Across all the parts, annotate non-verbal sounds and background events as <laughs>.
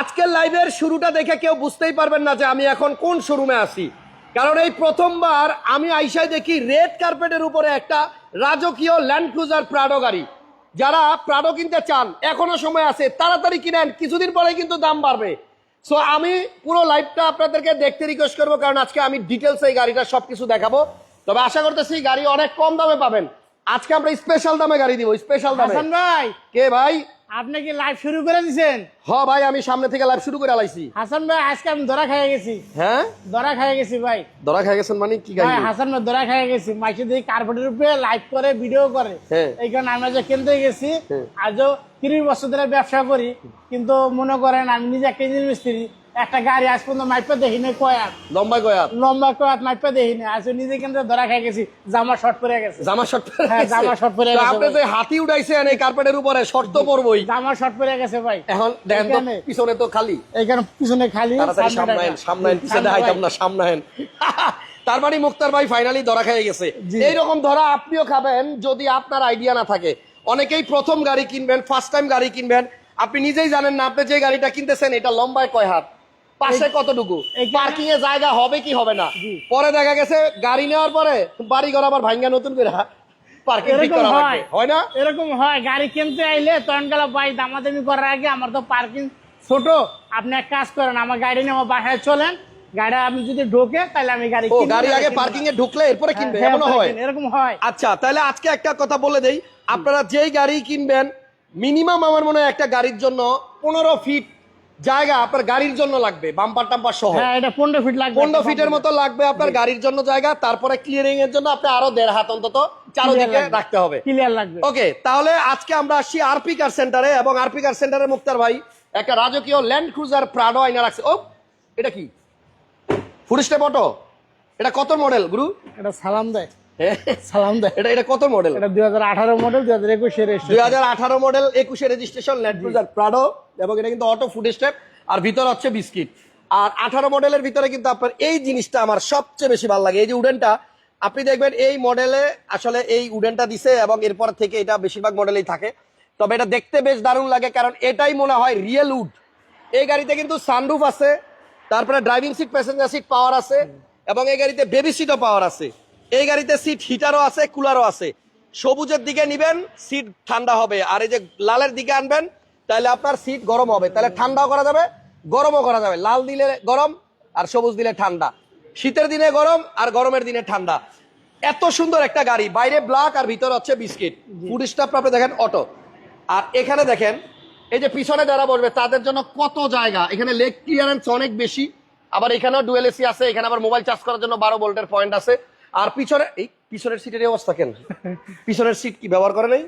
আজকের লাইভের শুরুটা দেখে কেউ বুঝতেই পারবেন না যে আমি এখন কোন শোরুমে আছি। কারণ এই প্রথমবার আমি আইসায় দেখি রেড কার্পেটের উপরে একটা রাজকীয় ল্যান্ড ক্রুজার প্রাডো গাড়ি। যারা প্রাডো কিনতে চান এখনও সময় আছে তাড়াতাড়ি কিনেন কিছুদিন পরে কিন্তু দাম বাড়বে। সো আমি পুরো লাইভটা আপনাদেরকে দেখতে রিকোয়েস্ট করব কারণ আজকে আমি ডিটেলস এই গাড়িটা সব কিছু দেখাবো। তবে আশা করতেছি গাড়ি অনেক কম দামে পাবেন। আজকে আমরা স্পেশাল দামে গাড়ি দিব স্পেশাল দামে। ভাই! কে ভাই? আপনি কি লাইভ শুরু করে দিয়েছেন হ ভাই আমি সামনে থেকে লাইভ শুরু করে আলাইছি। হাসান ভাই আজকে আমি ধরা খেয়ে গেছি। হ্যাঁ? ধরা খেয়ে গেছি ভাই। ধরা খেয়ে গেছেন মানে কি গাই ভাই হাসান ভাই ধরা খেয়ে গেছি। মাইকে দিয়ে কার্পেটের উপরে লাইভ করে ভিডিও করে। হ্যাঁ। এই কারণে আমি যে কিনতে গেছি। হ্যাঁ। আজও তিরিশ বছর ধরে ব্যবসা করি। কিন্তু মনে করেন আমি নিজে একটা মিস্ত্রি। একটা গাড়ি আজ পর্যন্ত মাইপা দেখিনি কয়াত লম্বা গয়াত লম্বা কয়াত মাইপা দেখিনি আজ নিজে কিন্তু ধরা খেয়ে গেছি জামা শর্ট পরে গেছে। জামা শর্ট পরে হ্যাঁ, জামা শর্ট পরে গেছে আপনি যে হাতি উঠাইছেন এই কার্পেটের উপরে শর্ট তো পরবই। জামা শর্ট পরে গেছে ভাই। এখন দেখেন তো পিছনে তো খালি। এইখানে পিছনে খালি সামনে পিছনে সামনে দেখাইতাম না সামনায়েন <laughs> তার মানে মুক্তার ভাই ফাইনালি ধরা খেয়ে গেছে। এইরকম ধরা আপনিও খাবেন যদি আপনার আইডিয়া না থাকে। অনেকেই প্রথম গাড়ি কিনবেন ফার্স্ট টাইম গাড়ি কিনবেন। আপনি নিজেই জানেন না আপনি যে গাড়িটা কিনতেছেন এটা লম্বায় কয় হাত? পাশে কতটুকু? পার্কিং এ জায়গা হবে কি হবে না? পরে দেখা গেছে গাড়ি নেওয়ার পরে বাড়ি ঘর আবার ভাঙ্গা নতুন করে পার্কিং করা হয়। না? এরকম হয়। গাড়ি কিনতে আইলে তখন ভাই দামাদামি করার আগে আমার তো পার্কিং ছোট। আপনি এক কাজ করেন আমার গাড়ি নিয়ে আমার বাসায় চলেন। গাড়ি আপনি যদি ঢোকে তাহলে আমি গাড়ি গাড়ি আগে কিনবো। পার্কিং এ ঢুকলে এরপরে কিনবে হ্যাঁ, হয়? এরকম হয়। আচ্ছা তাহলে আজকে একটা কথা বলে দেই। আপনারা যেই গাড়ি কিনবেন মিনিমাম আমার মনে হয় একটা গাড়ির জন্য পনেরো ফিট জায়গা আপনার গাড়ির জন্য লাগবে বাম্পার টাম্পার সহ। হ্যাঁ এটা পনেরো ফিট লাগবে পনেরো ফিটের মতো লাগবে আপনার গাড়ির জন্য জায়গা তারপরে ক্লিয়ারিং এর জন্য আপনি আরও দেড় হাত অন্তত চারোদিকে। রাখতে হবে। ক্লিয়ার লাগবে। ওকে তাহলে আজকে আমরা আসছি আরপি কার সেন্টারে এবং আরপি কার সেন্টারে মুক্তার ভাই একটা রাজকীয় ল্যান্ড ক্রুজার প্রাডো আইনা রাখছে। ও এটা কি? ফুড স্টেপ অটো এটা কত মডেল গুরু? এটা সালাম দেয়। <laughs> সালাম দেয়। এটা এটা কত মডেল এটা দুই হাজার আঠারো মডেল দুই হাজার একুশের দুই হাজার আঠারো মডেল একুশে রেজিস্ট্রেশন ল্যান্ড ক্রুজার প্রাডো এবং এটা কিন্তু অটো ফুড স্টেপ আর ভিতর হচ্ছে বিস্কিট আর আঠারো মডেলের ভিতরে কিন্তু আপনার এই জিনিসটা আমার সবচেয়ে বেশি ভালো লাগে। এই যে উডেনটা আপনি দেখবেন এই মডেলে আসলে এই উডেনটা দিছে এবং এরপর থেকে এটা বেশিরভাগ মডেলেই থাকে। তবে এটা দেখতে বেশ দারুণ লাগে কারণ এটাই মনে হয় রিয়েল উড। এই গাড়িতে কিন্তু সানরুফ আছে তারপরে driving seat passenger seat power আছে এবং এই গাড়িতে বেবি সিটও পাওয়ার আছে। এই গাড়িতে সিট হিটারও আছে কুলারও আছে। সবুজের দিকে নিবেন সিট ঠান্ডা হবে। আর এই যে লালের দিকে আনবেন তাহলে আপনার সিট গরম হবে। তাহলে ঠান্ডাও করা যাবে গরমও করা যাবে। লাল দিলে গরম আর সবুজ দিলে ঠান্ডা। শীতের দিনে গরম আর গরমের দিনে ঠান্ডা। এত সুন্দর একটা গাড়ি। বাইরে ব্ল্যাক আর ভিতরে হচ্ছে বিস্কিট ফুড আপনি দেখেন অটো আর এখানে দেখেন এই যে পিছনে যারা বসবে তাদের জন্য কত জায়গা। এখানে লেগ ক্লিয়ারেন্স অনেক বেশি। আবার এখানেও ডুয়েল এসি আছে এখানে আবার মোবাইল চার্জ করার জন্য বারো ভোল্টের পয়েন্ট আছে। আর পিছনে এই পিছনের সিটের অবস্থা কেন? পিছনের সিট কি ব্যবহার করে নাই?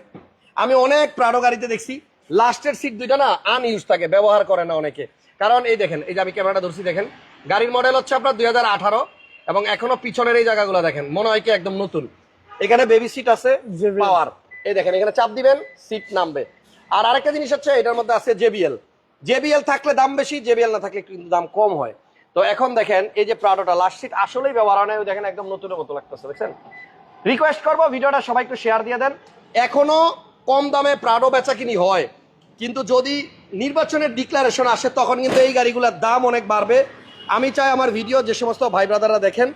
আমি অনেক প্রাণো গাড়িতে দেখছি লাস্টের সিট দুইটা না আনইউজ থাকে ব্যবহার করে না অনেকে। কারণ এই দেখেন এই যে আমি ক্যামেরাটা ধরছি দেখেন গাড়ির মডেল হচ্ছে আপনার দুই হাজার আঠারো এবং এখনও পিছনের এই জায়গাগুলো দেখেন মনে হয় কি একদম নতুন। এখানে বেবি সিট আছে পাওয়ার এই দেখেন এখানে চাপ দিবেন সিট নামবে। আর আরেকটা জিনিস হচ্ছে এটার মধ্যে আছে জেবিএল জেবিএল থাকলে দাম বেশি জেবিএল না থাকলে কিন্তু দাম কম হয়। তো এখন দেখেন এই যে প্রাডোটা লাস্ট সিট আসলেই ব্যবহার হয় না, দেখেন একদম নতুনের মতো লাগতেছে দেখছেন? রিকোয়েস্ট করব ভিডিওটা সবাই একটু শেয়ার দিয়ে দেন। এখনও কম দামে প্রাডো বেচা কিনি হয় কিন্তু যদি নির্বাচনের ডিক্লারেশন আসে তখন কিন্তু এই গাড়িগুলোর দাম অনেক বাড়বে। আমি চাই আমার ভিডিও যে সমস্ত ভাই ব্রাদাররা দেখেন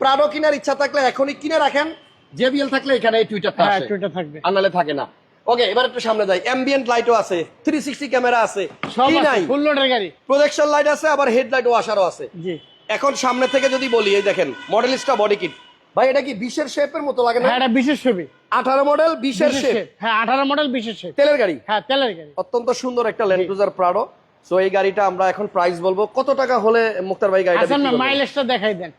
প্রাডো কেনার ইচ্ছা থাকলে এখনই কিনে রাখেন জেবিএল থাকলে এখানে এই টুইটারটা হ্যাঁ টুইটার থাকবে। আর নাহলে থাকে না। ওকে এবার একটু সামনে যাই। অ্যাম্বিয়েন্ট লাইটও আছে থ্রি সিক্সটি ক্যামেরা আছে সব নাই? ফুল লোডের গাড়ি। প্রজেকশন লাইট আছে আবার হেডলাইট ওয়াশারও আছে। জি। এখন সামনে থেকে যদি বলি এই দেখেন মডেলিস্টা বডি কিট ভাই এটা কি বিশের শেপের মতো লাগে না? হ্যাঁ এটা বিশেষ ছবি। আঠারো মডেল বিশের শেপ হ্যাঁ আঠারো মডেল বিশেষ shape। তেলের গাড়ি? হ্যাঁ তেলের গাড়ি। অত্যন্ত সুন্দর একটা ল্যান্ড ক্রুজার প্রাডো সো এই গাড়িটা আমরা এখন প্রাইস বলব। কত টাকা হলে মুক্তার ভাই গাড়িটা আচ্ছা মাইলেজটা দেখাই দেন।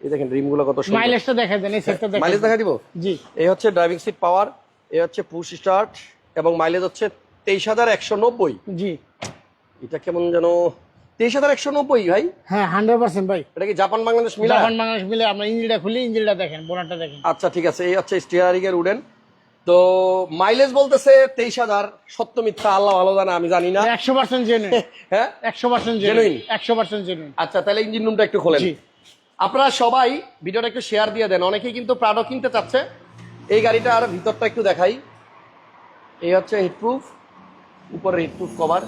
এই দেখেন রিমগুলো কত সুন্দর। মাইলেজটা দেখাই দেন এই সেটটা দেখাই মাইলেজ দেন। দেখা দিব? জি। এই হচ্ছে ড্রাইভিং সিট পাওয়ার এই হচ্ছে পুশ স্টার্ট এবং মাইলেজ হচ্ছে তেইশ হাজার একশো নব্বই। জি। এটা কেমন যেন তেইশ হাজার একশো নব্বই ভাই? হ্যাঁ হান্ড্রেড পার্সেন্ট ভাই। এটা কি জাপান বাংলাদেশ মিলা? জাপান বাংলাদেশ মিলে আমরা ইঞ্জিনটা খুলি ইঞ্জিনটা দেখেন বোনারটা দেখেন। আচ্ছা ঠিক আছে এই হচ্ছে স্টিয়ারিং এর উডেন। তো মাইলেজ বলতেছে তেইশ হাজার সত্য মিথ্যা আল্লাহ ভালো জানা আমি জানি না। একশো পার্সেন্ট জেনুইন <laughs> হ্যাঁ? একশো পার্সেন্ট? জেনুইন একশো পার্সেন্ট জেনুইন আচ্ছা তাহলে ইঞ্জিন রুমটা একটু খোলেন। আপনারা সবাই ভিডিওটা একটু শেয়ার দিয়ে দেন। অনেকেই কিন্তু প্রাডো কিনতে চাচ্ছে। এই গাড়িটা আর ভিতরটা একটু দেখাই। এই হচ্ছে হিটপ্রুফ উপরে হিটপ্রুফ কভার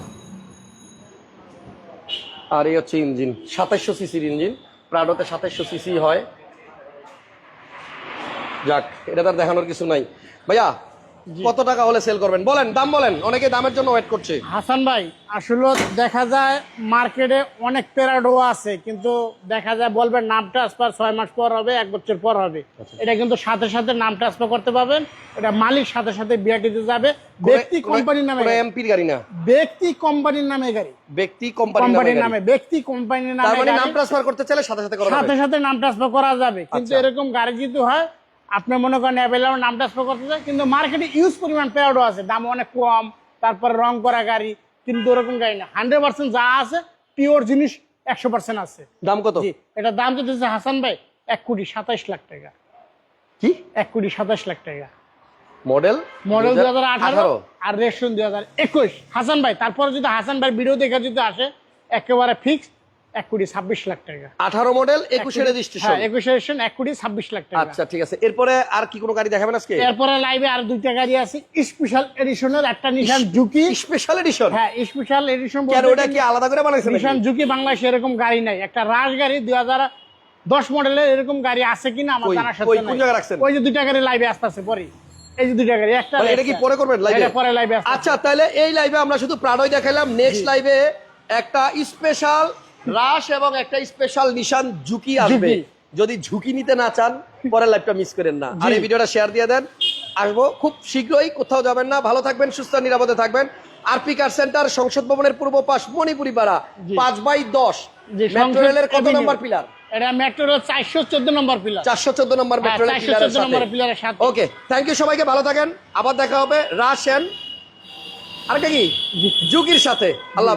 আর এই হচ্ছে ইঞ্জিন সাতাইশশো সিসির ইঞ্জিন প্রাডোতে সাতাইশশো সিসি হয়। যাক, এটা তার দেখানোর কিছু নাই। ভাইয়া কত টাকা হলে সেল করবেন? বলেন দাম বলেন। অনেকে দামের জন্য ওয়েট করছে। হাসান ভাই আসলে দেখা যায় মার্কেটে অনেক প্যারাডো আছে কিন্তু দেখা যায় বলবেন নাম ট্রান্সফার ছয় মাস পর হবে এক বছর পর হবে। এটা কিন্তু সাথে সাথে নাম ট্রান্সফার করতে পারবেন। এটা মালিক সাথে সাথে বিআরটিতে যাবে। ব্যক্তি কোম্পানির নামে গাড়ি। এমপির গাড়ি না? ব্যক্তি কোম্পানির নামে গাড়ি। ব্যক্তি কোম্পানির নামে ব্যক্তি কোম্পানির নামে মানে নাম। ট্রান্সফার করতে চাইলে সাথে সাথে করা সাথে যাবে। সাথে নাম ট্রান্সফার করা যাবে। কিন্তু আচ্ছা। এরকম গাড়ি যদি হয় আপনি মনে করেন অ্যাভেলেবল নাম ট্রান্সফার করতে চায় কিন্তু মার্কেটে ইউজ পরিমাণ পেয়ারও আছে। দাম অনেক কম তারপর রং করা গাড়ি কিন্তু ওরকম গাড়ি না। হান্ড্রেড পার্সেন্ট যা আছে পিওর জিনিস একশো পার্সেন্ট আছে। দাম কত? এটা দাম তো দিচ্ছে হাসান ভাই এক কোটি সাতাইশ লাখ টাকা। কি? এক কোটি সাতাইশ লাখ টাকা। মডেল? মডেল দুই হাজার আঠারো আর রেশন দুই হাজার একুশ। হাসান ভাই তারপরে যদি হাসান ভাই ভিডিও দেখে যদি আসে একেবারে ফিক্স এক কোটি ছাব্বিশ লাখ টাকা। আঠারো মডেল একুশে রেজিস্ট্রেশন হ্যাঁ একুশ এক কোটি ছাব্বিশ লাখ টাকা। আচ্ছা ঠিক আছে। এরপরে আর কি কোনো গাড়ি দেখাবেন আজকে? এরপরে লাইভে আর দুইটা গাড়ি আছে স্পেশাল এডিশনের একটা নিশান জুকি স্পেশাল এডিশন হ্যাঁ স্পেশাল এডিশন কেন ওটা কি আলাদা করে বানাইছেন নিশান? জুকি বাংলাদেশে এরকম গাড়ি নাই। একটা রাশ গাড়ি দুই হাজার দশ মডেলের এরকম গাড়ি আছে কিনা আমার? জানার? সাথে কোন জায়গায় রাখছেন? ওই যে দুইটা গাড়ি লাইভে আসতে পরে। এই যে দুইটা গাড়ি একটা মানে এটা কি পরে করবেন লাইভে পরে লাইভে আচ্ছা তাহলে এই লাইভে আমরা শুধু প্রাণই দেখালাম নেক্সট লাইভে একটা স্পেশাল রাশ এবং একটা স্পেশাল নিশান ঝুঁকি আসবে। যদি ঝুঁকি নিতে না চান পরের লাইভটা মিস করেন না। আর এই ভিডিওটা শেয়ার দিয়ে দেন। আসব খুব শীঘ্রই কোথাও যাবেন না। ভালো থাকবেন সুস্থ নিরাপদে থাকবেন। আরপি কার সেন্টার সংসদ ভবনের পূর্ব পাশ মণিপুরি পাড়া পাঁচ বাই দশ। মেট্রো রেলের কত নম্বর পিলার এটা মেট্রো রেল চারশো চোদ্দ নম্বর পিলার চারশো চোদ্দ নম্বর মেট্রো রেল 414 নম্বরের পিলারের সাথে। ওকে থ্যাংক ইউ সবাইকে ভালো থাকেন। আবার দেখা হবে রাশ এন্ড আর কি? ঝুঁকির সাথে। আল্লাহ।